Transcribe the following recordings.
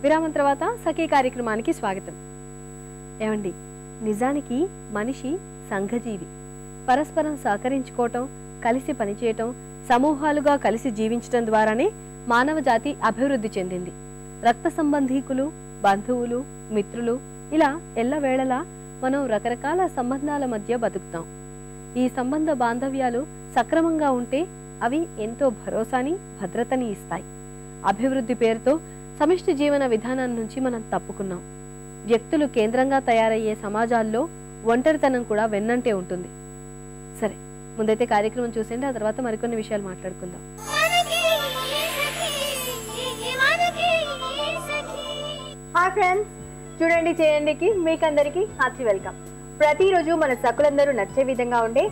విరామం తర్వాత సఖీ కార్యక్రమానికి స్వాగతం. ఏమండి నిజానికి మనిషి సంఘజీవి. పరస్పరం సహకరించుకోవటం కలిసి పనిచేయటం సమూహాలుగా కలిసి జీవించటం ద్వారానే మానవ జాతి అభివృద్ధి చెందింది. రక్త సంబంధీకులు బంధువులు మిత్రులు ఇలా ఎల్లవేళలా మనం రకరకాల సంబంధాల మధ్య బతుకుతాం. ఈ సంబంధ బాంధవ్యాలు సక్రమంగా ఉంటే అవి ఎంతో భరోసాని భద్రతని ఇస్తాయి. అభివృద్ధి పేరుతో సమిష్టి జీవన విధానం నుంచి మనం తప్పుకున్నాం. వ్యక్తులు కేంద్రంగా తయారయ్యే సమాజాల్లో ఒంటరితనం కూడా వెన్నంటే ఉంటుంది. సరే ముందైతే కార్యక్రమం చూసేయండి ఆ తర్వాత మరికొన్ని విషయాలు మాట్లాడుకుందాం. హాయ్ ఫ్రెండ్స్ చూడండి చేయండికి మీకందరికి హార్టీ వెల్కమ్. ప్రతిరోజు మన సకులందరూ నచ్చే విధంగా ఉండే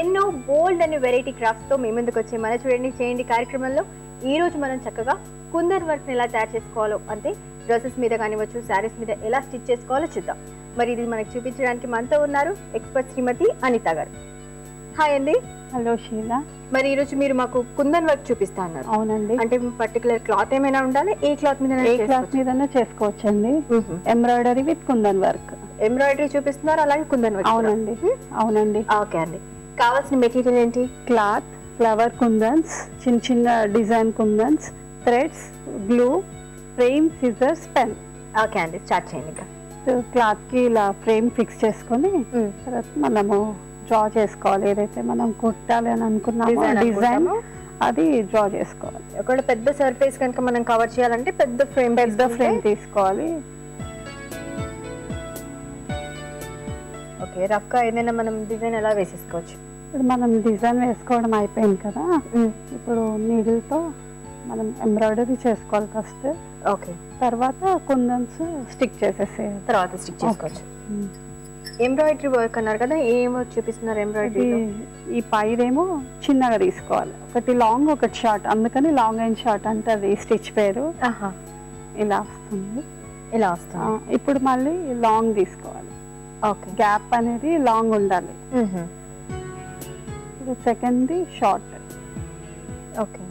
ఎన్నో బోల్డ్ అనే వెరైటీ క్రాఫ్ట్స్తో మీ ముందుకు వచ్చే మన చూడండి చేయండి కార్యక్రమంలో ఈ రోజు మనం చక్కగా కుందర్ వర్క్ ఎలా తయారు చేసుకోవాలో అంటే డ్రెస్సెస్ మీద కానివ్వచ్చు శారీస్ మీద ఎలా స్టిచ్ చేసుకోవాలో చూద్దాం. మరి ఇది మనకు చూపించడానికి మనతో ఉన్నారు ఎక్స్పర్ట్ శ్రీమతి అనిత గారు. హాయ్ అండి. హలో షీలా. మరి ఈ రోజు మీరు మాకు కుందన్ వర్క్ చూపిస్తా అన్నారు అవునండి. అంటే పర్టికులర్ క్లాత్ ఏమైనా ఉండాలి? ఏ క్లాత్ మీద ఏ క్లాస్ మీదనే చేసుకోవచ్చండి. Embroidery with kundan work. Embroidery చూపిస్తున్నారు అలాగే కుందన్ వర్క్. అవునండి. అవునండి. ఓకే అండి. కావాల్సిన మెటీరియల్ ఏంటి? క్లాత్ ఫ్లవర్ కుందన్స్ చిన్న చిన్న design kundans threads glue frame scissors pen okay అండి స్టార్ట్ చేయండి ఇంకా క్లాత్కి ఇలా ఫ్రేమ్ ఫిక్స్ చేసుకొని తర్వాత మనము డ్రా చేసుకోవాలి. ఏదైతే మనం కుట్టాలి అని అనుకున్నామో డిజైన్. అది డ్రా చేసుకోవాలి. ఒకవేళ పెద్ద సర్ఫేస్ కనుక మనం కవర్ చేయాలంటే పెద్ద ఫ్రేమ్ పెద్ద ఫ్రేమ్ తీసుకోవాలి. ఓకే రఫ్గా ఏదైనా మనం డిజైన్ ఎలా వేసేసుకోవచ్చు? ఇప్పుడు మనం డిజైన్ వేసుకోవడం అయిపోయింది కదా? ఇప్పుడు నీడిల్తో మనం ఎంబ్రాయిడరీ చేసుకోవాలి ఫస్ట్. ఓకే. తర్వాత కుందన్స్ స్టిక్ చేసేసేయాలి. తర్వాత స్టిచ్ చేసుకోవచ్చు. ఎంబ్రాయిడరీ వర్క్ అన్నారు కదా ఏం వర్క్ చూపిస్తున్నారు ఎంబ్రాయిడరీ ఈ పైదేమో చిన్నగా తీసుకోవాలి. ఒకటి లాంగ్ ఒకటి షార్ట్. అందుకని లాంగ్ అండ్ షార్ట్ అంటే అది స్టిచ్ పేరు. ఇలా వస్తుంది. ఇలా వస్తుంది. ఇప్పుడు మళ్ళీ లాంగ్ తీసుకోవాలి. ఓకే. గ్యాప్ అనేది లాంగ్ ఉండాలి. ఇప్పుడు సెకండ్ది షార్ట్ ఓకే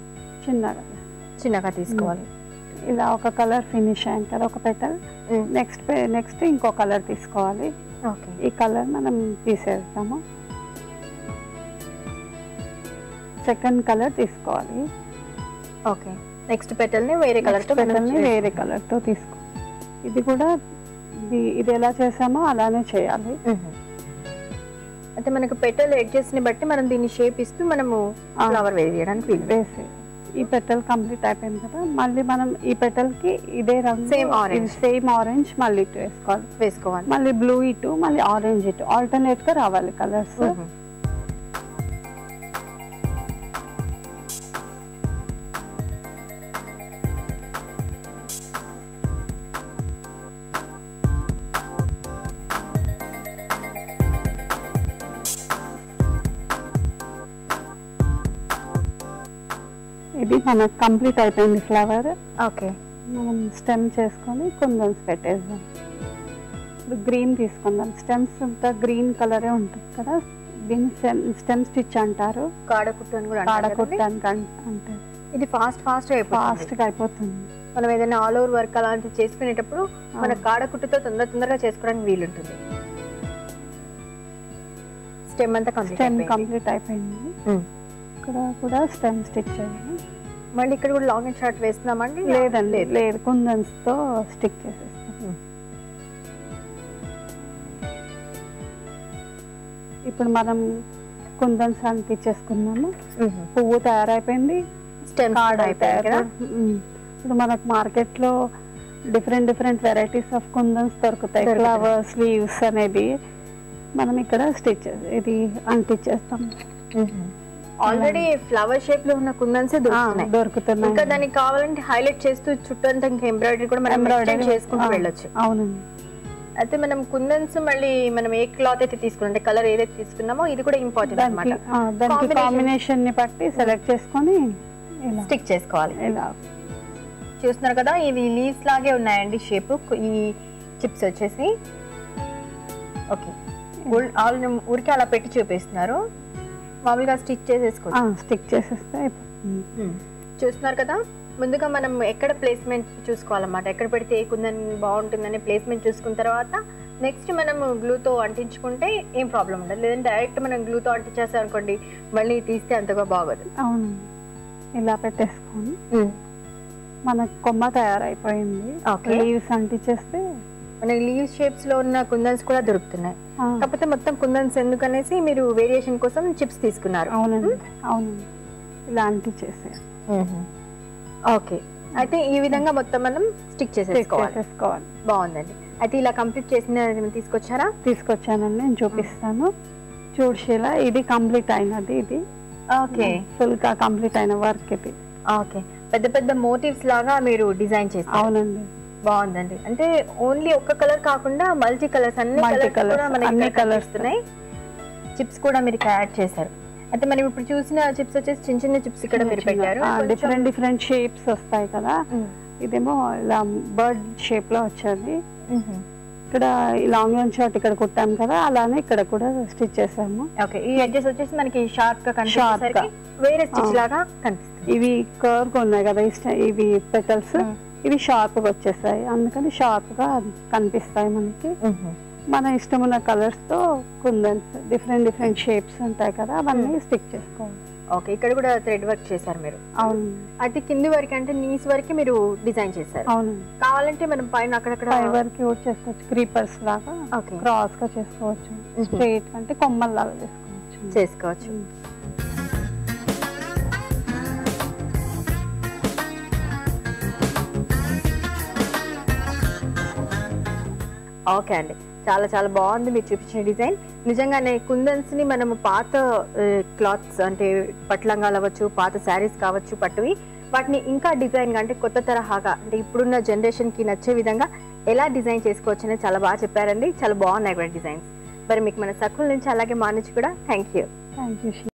చిన్నగా. చిన్నగా తీసుకోవాలి. ఇలా ఒక కలర్ ఫినిష్ అయ్యాం కదా ఒక పెటల్ నెక్స్ట్ నెక్స్ట్ ఇంకో కలర్ తీసుకోవాలి. ఓకే ఈ కలర్ మనం తీసేస్తాము సెకండ్ కలర్ తీసుకోవాలి. ఓకే నెక్స్ట్ పెటల్ని వేరే కలర్తో Petal ని వేరే కలర్తో తీసుకో. ఇది కూడా ఇది ఇది ఎలా చేసామో అలానే చేయాలి. అయితే మనకు పెటల్ ఎడ్జెస్ని బట్టి మనం దీన్ని షేప్ ఇస్తూ మనము. ఫ్లవర్ వేయడానికి వేసి. ఈ పెటల్ కంప్లీట్ అయిపోయింది కదా మళ్ళీ మనం ఈ పెటల్కి ఇదే రంగు Same orange. సేమ్ ఆరెంజ్ మళ్ళీ ఇటు వేసుకోవాలి. వేసుకోవాలి. మళ్ళీ బ్లూ ఇటు మళ్ళీ ఆరెంజ్ ఇటు. ఆల్టర్నేట్గా రావాలి కలర్స్ ఇది మనకు కంప్లీట్ అయిపోయింది ఫ్లవర్. ఓకే. మనం స్టెమ్ చేసుకొని కుందన్స్ పెట్టేద్దాం. ఇప్పుడు గ్రీన్ తీసుకుందాం. స్టెమ్స్ అంతా గ్రీన్ కలరే ఉంటుంది కదా? దీన్ని స్టెమ్ స్టిచ్ అంటారు. కాడకుట్టు అని కూడా అంటారు కాడకుట్టు కదండి? అని అన్- అంటారు. ఇది ఫాస్ట్ ఫాస్ట్ అయిపోతుంది. ఫాస్ట్గా అయిపోతుంది. మనం ఏదైనా ఆల్ ఓవర్ వర్క్ అలాంటివి చేసుకునేటప్పుడు మన కాడకుట్టుతో తొందర తొందరగా చేసుకోవడానికి వీలుంటుంది. స్టెమ్ అంతా స్టెమ్ కంప్లీట్ అయిపోయింది. ఇక్కడ కూడా స్టెమ్ స్టిచ్ చేయాలి మళ్ళీ ఇక్కడ కూడా లాంగ్ అండ్ షార్ట్ వేస్తున్నామండి లేదండి లేదు. లేదు కుందన్స్తో స్టిక్ చేసేస్తాం. ఇప్పుడు మనం కుందన్స్ అంటించేసుకున్నాము. పువ్వు తయారైపోయింది కార్డ్ మ్మ్. ఇప్పుడు మనకు మార్కెట్లో different different varieties of kundans దొరుకుతాయి దొరుకుతాయి. ఫ్లవర్స్ లీవ్స్ అనేది మనం ఇక్కడ స్టిచ్ ఇది అంటించేస్తాం ఆల్రెడీ ఫ్లవర్ షేప్లో ఉన్న కుందన్సే దొరుకుతున్నాయి. ఇంకా దానికి కావాలంటే హైలైట్ చేస్తూ చుట్టూ ఇంకా ఎంబ్రాయిడరీ కూడా మనం extend చేసుకుంటూ వెళ్ళొచ్చు. అవునండి. అయితే మనం కుందన్స్ మళ్ళీ మనం ఏ క్లాత్ అయితే తీసుకున్నాం అంటే కలర్ ఏదైతే తీసుకున్నామో ఇది కూడా ఇంపార్టెంట్ అనమాట ఆ, దానికి. కాంబినేషన్ని బట్టి సెలెక్ట్ చేసుకొని స్టిక్ చేసుకోవాలి. ఇలా. చూస్తున్నారు కదా ఇవి లీవ్స్ లాగే ఉన్నాయండి షేప్ ఈ చిప్స్ వచ్చేసి. ఓకే ఊరికే అలా పెట్టి చూపిస్తున్నారు. మామూలుగా స్టిచ్ చేసేసుకోవచ్చు. స్టిక్ చేసేస్తే చూస్తున్నారు కదా? ముందుగా మనం ఎక్కడ ప్లేస్మెంట్ చూసుకోవాలన్నమాట? ఎక్కడ పెడితే ఏ కుందని బాగుంటుందని ప్లేస్మెంట్ చూసుకున్న తర్వాత నెక్స్ట్ మనం గ్లూతో అంటించుకుంటే ఏం ప్రాబ్లం ఉండదు. లేదంటే డైరెక్ట్ మనం గ్లూతో అంటించేస్తాం అనుకోండి మళ్ళీ తీస్తే అంతగా బాగోదు. అవును. ఇలా పెట్టేసుకొని మనకు కొమ్మ తయారైపోయింది. లీవ్స్ అంటించేస్తే మనకి లీవ్ షేప్స్లో ఉన్న కుందన్స్ కూడా దొరుకుతున్నాయి. కాకపోతే మొత్తం కుందన్స్ ఎందుకనేసి మీరు వేరియేషన్ కోసం చిప్స్ తీసుకున్నారు. అవునండి. ఓకే. అయితే ఈ విధంగా మొత్తం మనం స్టిక్ చేసేసుకోవాలి. బాగుందండి. అయితే ఇలా కంప్లీట్ చేసిన తీసుకొచ్చారా? తీసుకొచ్చానండి నేను చూపిస్తాను. చూడ్షీలా ఇది కంప్లీట్ అయినది ఇది. ఓకే. ఫుల్గా కంప్లీట్ అయిన వర్క్ ఇది. ఓకే. పెద్ద పెద్ద మోటివ్స్ లాగా మీరు డిజైన్ చేస్తారు. అవునండి. బాగుందండి. అంటే ఓన్లీ ఒక్క కలర్ కాకుండా మల్టీ కలర్స్ అన్ని కలర్స్ అన్ని. కనిపిస్తున్నాయి. చిప్స్ కూడా మీరు యాడ్ చేశారు. అయితే మనం ఇప్పుడు చూసిన చిప్స్ వచ్చేసి చిన్న చిన్న చిప్స్ ఇక్కడ మీరు పెట్టారు. డిఫరెంట్ డిఫరెంట్ షేప్స్ వస్తాయి కదా. ఇదేమో ఇలా బర్డ్ షేప్లో వచ్చేది. ఇక్కడ లాంగ్ అండ్ షార్ట్ ఇక్కడ కుట్టాం కదా అలానే ఇక్కడ కూడా స్టిచ్ చేసాము. ఓకే ఈ ఎడ్జెస్ వచ్చేసి మనకి షార్ప్గా కనిపించేసరికి వేరే స్టిచ్. లాగా కనిపిస్తుంది. ఇవి కర్వ్ ఉన్నాయి కదా ఇవి పెటల్స్. ఇవి షార్ప్గా వచ్చేసాయి. అందుకని షార్ప్గా కనిపిస్తాయి మనకి. మన ఇష్టం ఉన్న కలర్స్తో కుందన్స్ డిఫరెంట్ డిఫరెంట్ షేప్స్ ఉంటాయి కదా అవన్నీ స్టిక్ చేసుకోవాలి. ఓకే ఇక్కడ కూడా థ్రెడ్ వర్క్ చేశారు మీరు. అవును. అయితే కింది వరకు అంటే నీస్ వరకు మీరు డిజైన్ చేశారు. అవును. కావాలంటే మనం పైన అక్కడక్కడ వరకు కూడా చేసుకోవచ్చు. క్రీపర్స్ లాగా క్రాస్గా చేసుకోవచ్చు. స్ట్రైట్ అంటే కొమ్మల్లాగా చేసుకోవచ్చు. చేసుకోవచ్చు. ఓకే అండి. చాలా చాలా బాగుంది మీరు చూపించిన డిజైన్. నిజంగానే కుందన్స్ని మనము పాత క్లాత్స్ అంటే పట్లంగాలు అవ్వచ్చు పాత శారీస్ కావచ్చు పట్టువి వాటిని ఇంకా డిజైన్ అంటే కొత్త తరహాగా అంటే ఇప్పుడున్న జనరేషన్కి నచ్చే విధంగా ఎలా డిజైన్ చేసుకోవచ్చు అని చాలా బాగా చెప్పారండి. చాలా బాగున్నాయి కూడా డిజైన్స్. మరి మీకు మన సక్కుల నుంచి అలాగే మా కూడా థ్యాంక్ యూ థ్యాంక్ యూ